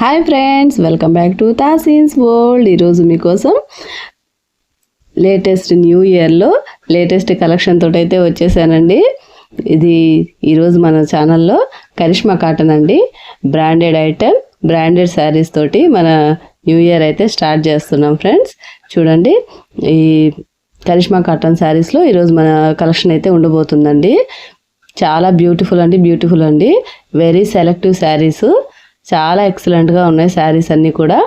Hi friends welcome back to Thaseen's world ఈరోజు మీకోసం latest new ఇయర్లో లేటెస్ట్ కలెక్షన్ తోటి అయితే వచ్చేసానండి. ఇది ఈరోజు మన ఛానల్లో కరిష్మా కాటన్ అండి. బ్రాండెడ్ ఐటెం బ్రాండెడ్ శారీస్ తోటి మన న్యూ ఇయర్ అయితే స్టార్ట్ చేస్తున్నాం ఫ్రెండ్స్ చూడండి ఈ కరిష్మా కాటన్ శారీస్లో ఈరోజు మన కలెక్షన్ అయితే ఉండబోతుందండి. చాలా బ్యూటిఫుల్ అండి బ్యూటిఫుల్ అండి. వెరీ సెలెక్టివ్ శారీస్ చాలా ఎక్సలెంట్గా ఉన్నాయి శారీస్ అన్నీ కూడా.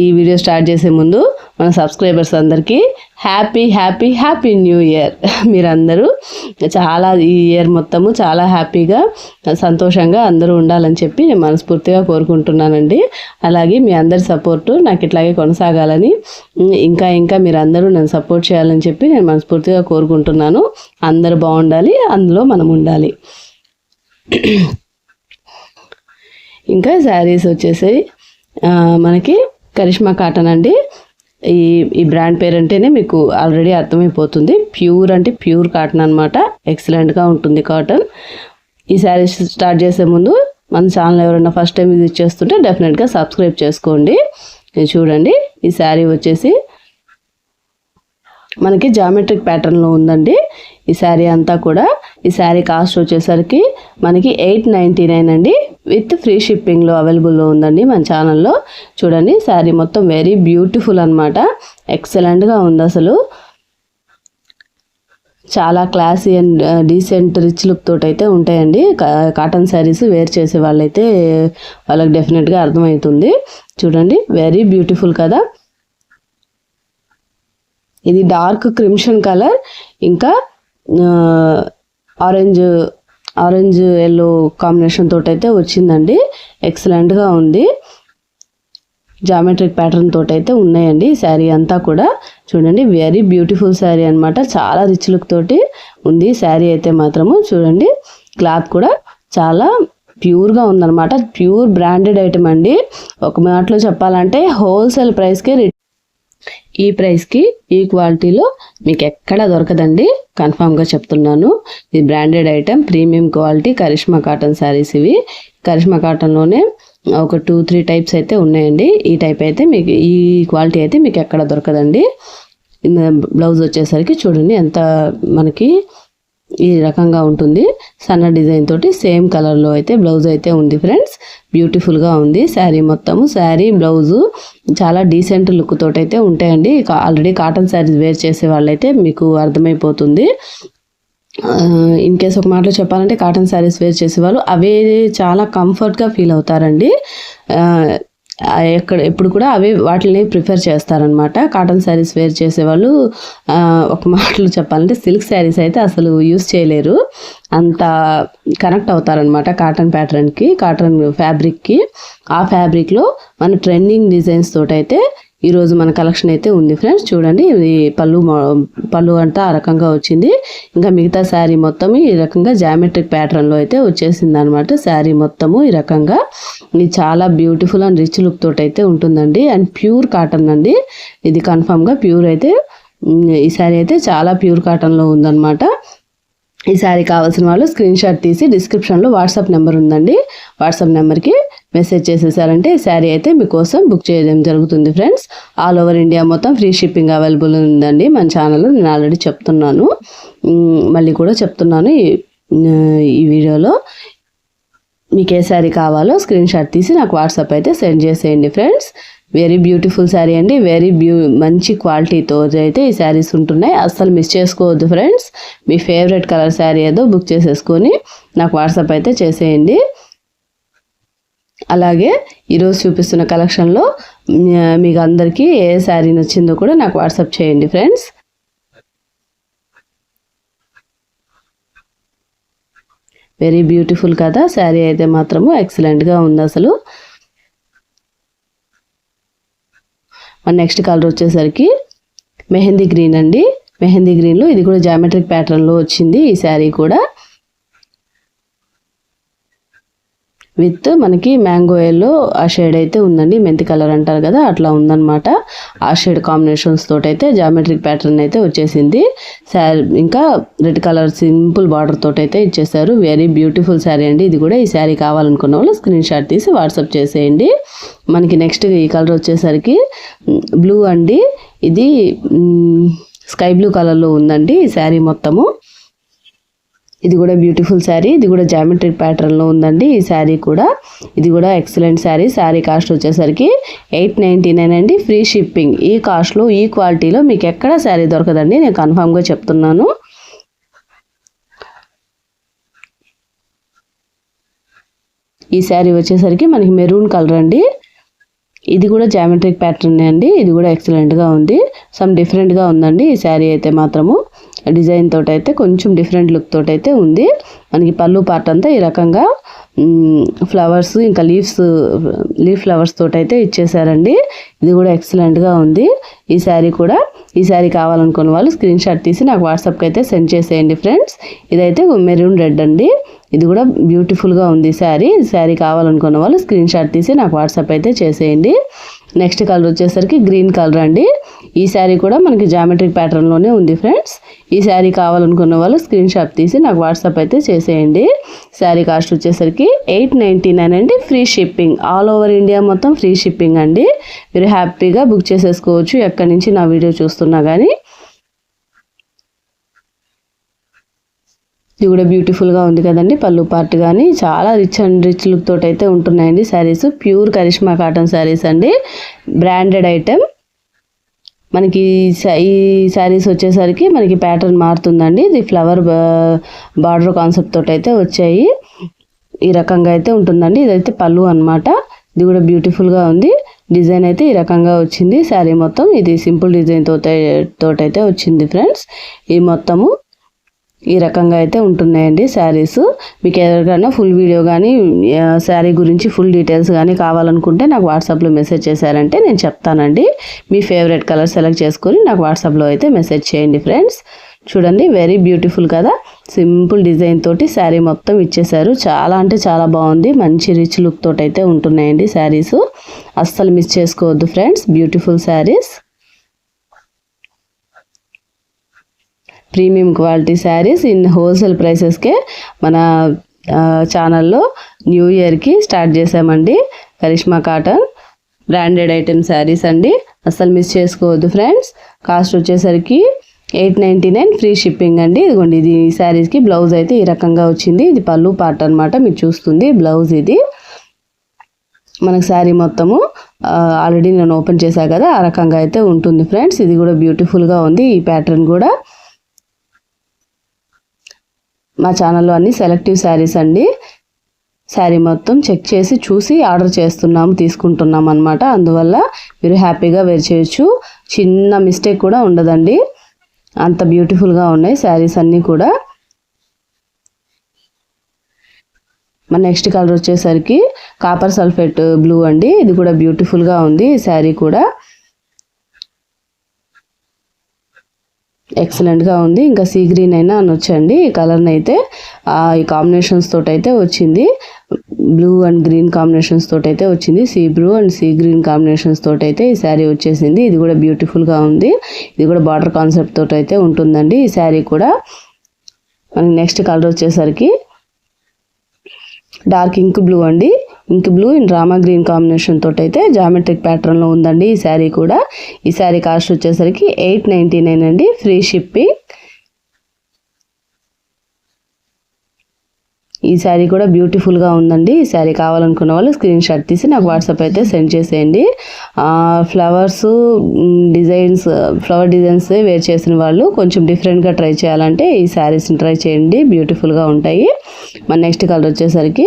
ఈ వీడియో స్టార్ట్ చేసే ముందు మన సబ్స్క్రైబర్స్ అందరికీ happy happy happy new year. మీరందరూ చాలా ఈ ఇయర్ మొత్తము చాలా హ్యాపీగా సంతోషంగా అందరూ ఉండాలని చెప్పి నేను మనస్ఫూర్తిగా కోరుకుంటున్నానండి. అలాగే మీ అందరి సపోర్టు నాకు ఇట్లాగే కొనసాగాలని ఇంకా ఇంకా మీరందరూ నన్ను సపోర్ట్ చేయాలని చెప్పి నేను మనస్ఫూర్తిగా కోరుకుంటున్నాను. అందరూ బాగుండాలి అందులో మనం ఉండాలి. ఇంకా శారీస్ వచ్చేసి మనకి కరిష్మా కాటన్ అండి. ఈ ఈ బ్రాండ్ పేరు అంటేనే మీకు ఆల్రెడీ అర్థమైపోతుంది. ప్యూర్ అంటే ప్యూర్ కాటన్ అనమాట ఎక్సలెంట్గా ఉంటుంది కాటన్. ఈ శారీస్ స్టార్ట్ చేసే ముందు మన ఛానల్ ఎవరైనా ఫస్ట్ టైం విజిట్ చేస్తుంటే డెఫినెట్గా సబ్స్క్రైబ్ చేసుకోండి. చూడండి. ఈ శారీ వచ్చేసి మనకి జామెట్రిక్ ప్యాటర్న్లో ఉందండి. ఈ శారీ అంతా కూడా. ఈ శారీ కాస్ట్ వచ్చేసరికి మనకి ఎయిట్ నైంటీ నైన్ అండి. విత్ ఫ్రీ షిప్పింగ్లో అవైలబుల్లో ఉందండి మన ఛానల్లో. చూడండి శారీ మొత్తం వెరీ బ్యూటిఫుల్ అనమాట ఎక్సలెంట్గా ఉంది అసలు. చాలా classy and decent rich look తోటైతే అయితే ఉంటాయండి కాటన్ శారీస్ వేర్ చేసే వాళ్ళైతే వాళ్ళకి డెఫినెట్గా అర్థమవుతుంది. చూడండి వెరీ బ్యూటిఫుల్ కదా. ఇది డార్క్ క్రిమ్షన్ కలర్. ఇంకా ఆరెంజ్ ఆరెంజ్ ఎల్లో కాంబినేషన్ తోటైతే అయితే వచ్చిందండి ఎక్సలెంట్గా ఉంది. జామెట్రిక్ ప్యాటర్న్ తోటి అయితే ఉన్నాయండి శారీ అంతా కూడా. చూడండి వెరీ బ్యూటిఫుల్ శారీ అన్నమాట. చాలా రిచ్ లుక్ తోటి ఉంది శారీ అయితే మాత్రము. చూడండి క్లాత్ కూడా చాలా ప్యూర్గా ఉందన్నమాట. ప్యూర్ బ్రాండెడ్ ఐటమ్ అండి. ఒక మాటలో చెప్పాలంటే హోల్సేల్ ప్రైస్కే ఈ ప్రైస్కి ఈ క్వాలిటీలో మీకు ఎక్కడ దొరకదండి. కన్ఫామ్గా చెప్తున్నాను. ఇది branded item premium quality Karishma cotton saris ఇవి. కరిష్మా కాటన్లోనే ఒక టూ త్రీ టైప్స్ అయితే ఉన్నాయండి. ఈ టైప్ అయితే మీకు ఈ క్వాలిటీ అయితే మీకు ఎక్కడ దొరకదండి. బ్లౌజ్ వచ్చేసరికి చూడండి ఎంత మనకి ఈ రకంగా ఉంటుంది. సన్న డిజైన్ తోటి సేమ్ కలర్లో అయితే బ్లౌజ్ అయితే ఉంది ఫ్రెండ్స్. బ్యూటిఫుల్గా ఉంది. శారీ మొత్తము శారీ బ్లౌజు చాలా డీసెంట్ లుక్ తోటి అయితే ఉంటాయండి ఆల్రెడీ కాటన్ శారీస్ వేర్ చేసే వాళ్ళైతే మీకు అర్థమైపోతుంది. ఇన్ కేస్ ఒక మాటలో చెప్పాలంటే కాటన్ శారీస్ వేర్ చేసేవాళ్ళు అవే చాలా కంఫర్ట్గా ఫీల్ అవుతారండి. ఎక్కడ ఎప్పుడు కూడా అవి వాటిని ప్రిఫర్ చేస్తారనమాట కాటన్ శారీస్ వేర్ చేసేవాళ్ళు ఒక మాటలు చెప్పాలంటే సిల్క్ శారీస్ అయితే అసలు యూస్ చేయలేరు. అంత కనెక్ట్ అవుతారనమాట కాటన్ ప్యాటర్న్కి కాటన్ ఫ్యాబ్రిక్కి. ఆ ఫ్యాబ్రిక్లో మన ట్రెండింగ్ డిజైన్స్ తోటైతే ఈరోజు మన కలెక్షన్ అయితే ఉంది ఫ్రెండ్స్. చూడండి ఇది పళ్ళు పళ్ళు అంతా ఆ రకంగా వచ్చింది. ఇంకా మిగతా శారీ మొత్తం ఈ రకంగా జామెట్రిక్ ప్యాటర్న్లో అయితే వచ్చేసింది అనమాట శారీ మొత్తము ఈ రకంగా. ఇది చాలా బ్యూటిఫుల్ అండ్ రిచ్ లుక్ తోటి అయితే ఉంటుందండి. అండ్ ప్యూర్ కాటన్ అండి. ఇది కన్ఫామ్గా ప్యూర్ అయితే ఈ శారీ అయితే చాలా ప్యూర్ కాటన్లో ఉందన్నమాట. ఈ శారీ కావాల్సిన వాళ్ళు స్క్రీన్ షాట్ తీసి డిస్క్రిప్షన్లో వాట్సాప్ నెంబర్ ఉందండి. వాట్సాప్ నెంబర్కి మెసేజ్ చేసేసారంటే ఈ శారీ అయితే మీకోసం బుక్ చేయడం జరుగుతుంది ఫ్రెండ్స్ ఆల్ ఓవర్ ఇండియా మొత్తం ఫ్రీ షిప్పింగ్ అవైలబుల్ ఉందండి. మన ఛానల్లో నేను ఆల్రెడీ చెప్తున్నాను. మళ్ళీ కూడా చెప్తున్నాను ఈ వీడియోలో మీకు ఏ శారీ కావాలో స్క్రీన్ షాట్ తీసి నాకు వాట్సాప్ అయితే సెండ్ చేసేయండి ఫ్రెండ్స్ వెరీ బ్యూటిఫుల్ శారీ అండి. వెరీ బ్యూ మంచి క్వాలిటీతో అయితే ఈ శారీస్ ఉంటున్నాయి. అస్సలు మిస్ చేసుకోవద్దు ఫ్రెండ్స్ మీ ఫేవరెట్ కలర్ శారీ ఏదో బుక్ చేసేసుకొని నాకు వాట్సాప్ అయితే చేసేయండి. అలాగే ఈరోజు చూపిస్తున్న కలెక్షన్లో మీకు అందరికీ ఏ శారీ నచ్చిందో కూడా నాకు వాట్సాప్ చేయండి ఫ్రెండ్స్ వెరీ బ్యూటిఫుల్ కదా. శారీ అయితే మాత్రము ఎక్సలెంట్గా ఉంది అసలు. మన నెక్స్ట్ కలర్ వచ్చేసరికి మెహందీ గ్రీన్ అండి. మెహందీ గ్రీన్లో ఇది కూడా జామెట్రిక్ ప్యాటర్న్లో వచ్చింది ఈ శారీ కూడా. విత్ మనకి మ్యాంగో ఎల్లో ఆ షేడ్ అయితే ఉందండి. మెంతి కలర్ అంటారు కదా అట్లా ఉందన్నమాట. ఆ షేడ్ కాంబినేషన్స్ తోటైతే జామెట్రిక్ ప్యాటర్న్ అయితే వచ్చేసింది. శారీ ఇంకా రెడ్ కలర్ సింపుల్ బార్డర్ తోటి అయితే ఇచ్చేసారు. వెరీ బ్యూటిఫుల్ శారీ అండి. ఇది కూడా ఈ శారీ కావాలనుకున్న వాళ్ళు స్క్రీన్ షాట్ తీసి వాట్సాప్ చేసేయండి. మనకి నెక్స్ట్ ఈ కలర్ వచ్చేసరికి బ్లూ అండి. ఇది స్కై బ్లూ కలర్లో ఉందండి ఈ శారీ మొత్తము. ఇది కూడా బ్యూటిఫుల్ శారీ ఇది కూడా జామెట్రిక్ ప్యాటర్న్లో ఉందండి. ఈ శారీ కూడా. ఇది కూడా ఎక్సలెంట్ శారీ శారీ కాస్ట్ వచ్చేసరికి ఎయిట్ నైంటీ నైన్ అండి. ఫ్రీ షిప్పింగ్ ఈ కాస్ట్లో ఈ క్వాలిటీలో మీకు ఎక్కడ శారీ దొరకదండి? నేను కన్ఫామ్గా చెప్తున్నాను. ఈ శారీ వచ్చేసరికి మనకి మెరూన్ కలర్ అండి. ఇది కూడా జామెట్రిక్ ప్యాటర్న్ అండి. ఇది కూడా ఎక్సలెంట్గా ఉంది. సమ్ డిఫరెంట్గా ఉందండి ఈ శారీ అయితే మాత్రము. డిజైన్ తోటి అయితే కొంచెం డిఫరెంట్ లుక్ తోటి అయితే ఉంది. మనకి పళ్ళు పార్ట్ అంతా ఈ రకంగా ఫ్లవర్స్ ఇంకా లీవ్స్ లీఫ్ ఫ్లవర్స్ తోటి అయితే ఇచ్చేసారండి. ఇది కూడా ఎక్సలెంట్గా ఉంది. ఈ శారీ కూడా ఈ శారీ కావాలనుకున్న వాళ్ళు స్క్రీన్ షాట్ తీసి నాకు వాట్సాప్కి అయితే సెండ్ చేసేయండి ఫ్రెండ్స్ ఇదైతే మెరూన్ రెడ్ అండి. ఇది కూడా బ్యూటిఫుల్గా ఉంది శారీ. శారీ కావాలనుకున్న వాళ్ళు స్క్రీన్ షాట్ తీసి నాకు వాట్సాప్ అయితే చేసేయండి. నెక్స్ట్ కలర్ వచ్చేసరికి గ్రీన్ కలర్ అండి. ఈ శారీ కూడా మనకి జామెట్రిక్ ప్యాటర్న్లోనే ఉంది ఫ్రెండ్స్ ఈ శారీ కావాలనుకున్న వాళ్ళు స్క్రీన్ షాట్ తీసి నాకు వాట్సాప్ అయితే చేసేయండి. శారీ కాస్ట్ వచ్చేసరికి ఎయిట్ నైంటీ నైన్ అండి. Free shipping all over India మొత్తం ఫ్రీ షిప్పింగ్ అండి. మీరు హ్యాపీగా బుక్ చేసేసుకోవచ్చు. ఎక్కడి నుంచి నా వీడియో చూస్తున్నా కానీ ఇది కూడా బ్యూటిఫుల్గా ఉంది కదండి పళ్ళు పార్ట్ కానీ చాలా రిచ్ అండ్ రిచ్ లుక్ తోటి అయితే ఉంటున్నాయండి శారీస్ ప్యూర్ కరిష్మా కాటన్ శారీస్ అండి. బ్రాండెడ్ ఐటెం మనకి ఈ శారీస్ వచ్చేసరికి మనకి ప్యాటర్న్ మారుతుందండి. ఇది ఫ్లవర్ బార్డర్ కాన్సెప్ట్ తోటి అయితే వచ్చాయి. ఈ రకంగా అయితే ఉంటుందండి. ఇదైతే పళ్ళు అనమాట ఇది కూడా బ్యూటిఫుల్గా ఉంది. డిజైన్ అయితే ఈ రకంగా వచ్చింది. శారీ మొత్తం ఇది సింపుల్ డిజైన్ తోట తోటైతే వచ్చింది ఫ్రెండ్స్ ఈ మొత్తము ఈ రకంగా అయితే ఉంటున్నాయండి శారీస్. మీకు ఎవరికైనా ఫుల్ వీడియో కానీ శారీ గురించి ఫుల్ డీటెయిల్స్ కానీ కావాలనుకుంటే నాకు వాట్సాప్లో మెసేజ్ చేశారంటే నేను చెప్తానండి. మీ ఫేవరెట్ కలర్ సెలెక్ట్ చేసుకొని నాకు వాట్సాప్లో అయితే మెసేజ్ చేయండి ఫ్రెండ్స్ చూడండి వెరీ బ్యూటిఫుల్ కదా. సింపుల్ డిజైన్ తోటి శారీ మొత్తం ఇచ్చేశారు. చాలా అంటే చాలా బాగుంది. మంచి రిచ్ లుక్ తోటి అయితే ఉంటున్నాయండి శారీస్. అస్సలు మిస్ చేసుకోవద్దు friends beautiful saris. Premium quality saris in wholesale ప్రైసెస్కే మన ఛానల్లో న్యూ ఇయర్కి స్టార్ట్ చేసామండి Karishma cotton branded item saris అండి. అస్సలు మిస్ చేసుకోవద్దు ఫ్రెండ్స్. కాస్ట్ వచ్చేసరికి eight ninety nine free shipping అండి. ఇదిగోండి ఇది ఈ శారీస్కి బ్లౌజ్ అయితే ఈ రకంగా వచ్చింది. ఇది పళ్ళు పార్ట్ అనమాట మీరు చూస్తుంది బ్లౌజ్ ఇది. మనకు శారీ మొత్తము ఆల్రెడీ నేను ఓపెన్ చేశాను కదా ఆ రకంగా అయితే ఉంటుంది ఫ్రెండ్స్. ఇది కూడా బ్యూటిఫుల్గా ఉంది ఈ ప్యాటర్న్ కూడా. మా ఛానల్లో అన్ని సెలెక్టివ్ శారీస్ అండి. శారీ మొత్తం చెక్ చేసి చూసి ఆర్డర్ చేస్తున్నాము తీసుకుంటున్నాం అనమాట అందువల్ల మీరు హ్యాపీగా వేర్ చేయొచ్చు. చిన్న మిస్టేక్ కూడా ఉండదండి. అంత బ్యూటిఫుల్గా ఉన్నాయి శారీస్ అన్నీ కూడా. మన నెక్స్ట్ కలర్ వచ్చేసరికి కాపర్ సల్ఫేట్ బ్లూ అండి. ఇది కూడా బ్యూటిఫుల్గా ఉంది ఈ శారీ కూడా. ఎక్సలెంట్గా ఉంది. ఇంకా సీ గ్రీన్ అయినా అనొచ్చండి. ఈ కలర్ని అయితే ఈ కాంబినేషన్స్ తోటి అయితే వచ్చింది. బ్లూ అండ్ గ్రీన్ కాంబినేషన్స్ తోటి అయితే వచ్చింది. Sea blue and sea green combinations తోటి అయితే ఈ శారీ వచ్చేసింది. ఇది కూడా బ్యూటిఫుల్గా ఉంది. ఇది కూడా బార్డర్ కాన్సెప్ట్ తోటి అయితే ఉంటుందండి ఈ శారీ కూడా. మనకి నెక్స్ట్ కలర్ వచ్చేసరికి డార్క్ ఇంక్ బ్లూ అండి. Ink blue in Rama green combination తోటి అయితే జామెట్రిక్ ప్యాటర్న్లో ఉందండి ఈ శారీ కూడా. ఈ శారీ కాస్ట్ వచ్చేసరికి ఎయిట్ నైంటీ నైన్ అండి. Free shipping. ఈ శారీ కూడా బ్యూటిఫుల్గా ఉందండి. ఈ శారీ కావాలనుకున్న వాళ్ళు స్క్రీన్ షాట్ తీసి నాకు వాట్సాప్ అయితే సెండ్ చేసేయండి. Flowers designs flower designs wear చేసిన వాళ్ళు కొంచెం డిఫరెంట్గా ట్రై చేయాలంటే ఈ శారీస్ని ట్రై చేయండి. బ్యూటిఫుల్గా ఉంటాయి. మన నెక్స్ట్ కలర్ వచ్చేసరికి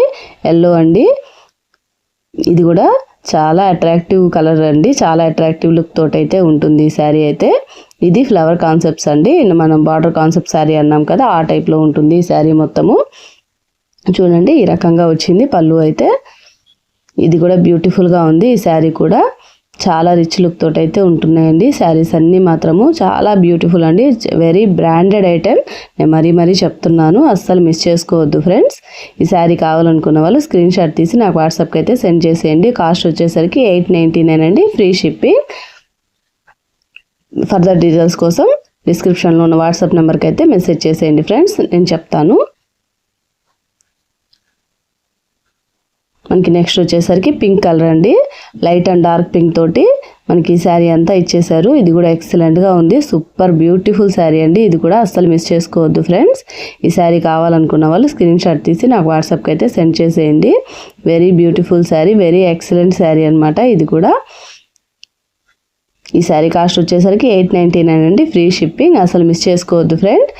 ఎల్లో అండి. ఇది కూడా చాలా అట్రాక్టివ్ కలర్ అండి. చాలా అట్రాక్టివ్ లుక్ తోటైతే అయితే ఉంటుంది ఈ శారీ అయితే. ఇది ఫ్లవర్ కాన్సెప్ట్స్ అండి. మనం బార్డర్ కాన్సెప్ట్ శారీ అన్నాం కదా ఆ టైప్లో ఉంటుంది ఈ శారీ మొత్తము. చూడండి ఈ రకంగా వచ్చింది పళ్ళు అయితే. ఇది కూడా బ్యూటిఫుల్గా ఉంది ఈ శారీ కూడా. చాలా రిచ్ లుక్ తోటి అయితే ఉంటున్నాయండి. శారీస్ అన్నీ మాత్రము చాలా బ్యూటిఫుల్ అండి. వెరీ బ్రాండెడ్ ఐటెం నేను మరీ మరీ చెప్తున్నాను. అస్సలు మిస్ చేసుకోవద్దు ఫ్రెండ్స్ ఈ శారీ కావాలనుకున్న వాళ్ళు స్క్రీన్ షాట్ తీసి నాకు వాట్సాప్కి అయితే సెండ్ చేసేయండి. కాస్ట్ వచ్చేసరికి ఎయిట్ నైంటీ నైన్ అండి. ఫ్రీ షిప్పింగ్ ఫర్దర్ డీటెయిల్స్ కోసం డిస్క్రిప్షన్లో ఉన్న వాట్సాప్ నెంబర్కి అయితే మెసేజ్ చేసేయండి ఫ్రెండ్స్ నేను చెప్తాను. మనకి నెక్స్ట్ వచ్చేసరికి పింక్ కలర్ అండి. లైట్ అండ్ డార్క్ పింక్ తోటి మనకి ఈ శారీ అంతా ఇచ్చేసారు ఇది కూడా ఎక్సలెంట్గా ఉంది. సూపర్ బ్యూటిఫుల్ శారీ అండి. ఇది కూడా అస్సలు మిస్ చేసుకోవద్దు ఫ్రెండ్స్ ఈ శారీ కావాలనుకున్న వాళ్ళు స్క్రీన్ షాట్ తీసి నాకు వాట్సాప్కి అయితే సెండ్ చేసేయండి. Very beautiful sari very excellent sari అనమాట ఇది కూడా. ఈ శారీ కాస్ట్ వచ్చేసరికి ఎయిట్ నైంటీ నైన్ అండి. ఫ్రీ షిప్పింగ్ అసలు మిస్ చేసుకోవద్దు ఫ్రెండ్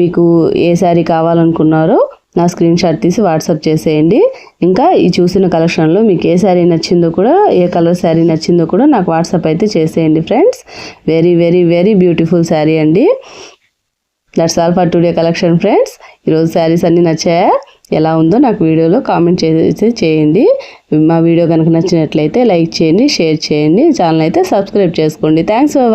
మీకు ఏ శారీ కావాలనుకున్నారో నా స్క్రీన్ షాట్ తీసి వాట్సాప్ చేసేయండి. ఇంకా ఈ చూసిన కలెక్షన్లో మీకు ఏ శారీ నచ్చిందో కూడా ఏ కలర్ శారీ నచ్చిందో కూడా నాకు వాట్సాప్ అయితే చేసేయండి friends. Very very very beautiful sari అండి. That's all for today collection friends ఈరోజు శారీస్ అన్నీ నచ్చాయా? ఎలా ఉందో నాకు వీడియోలో కామెంట్ చేసి చేయండి. మా వీడియో కనుక నచ్చినట్లయితే లైక్ చేయండి షేర్ చేయండి. ఛానల్ అయితే సబ్స్క్రైబ్ చేసుకోండి. Thanks for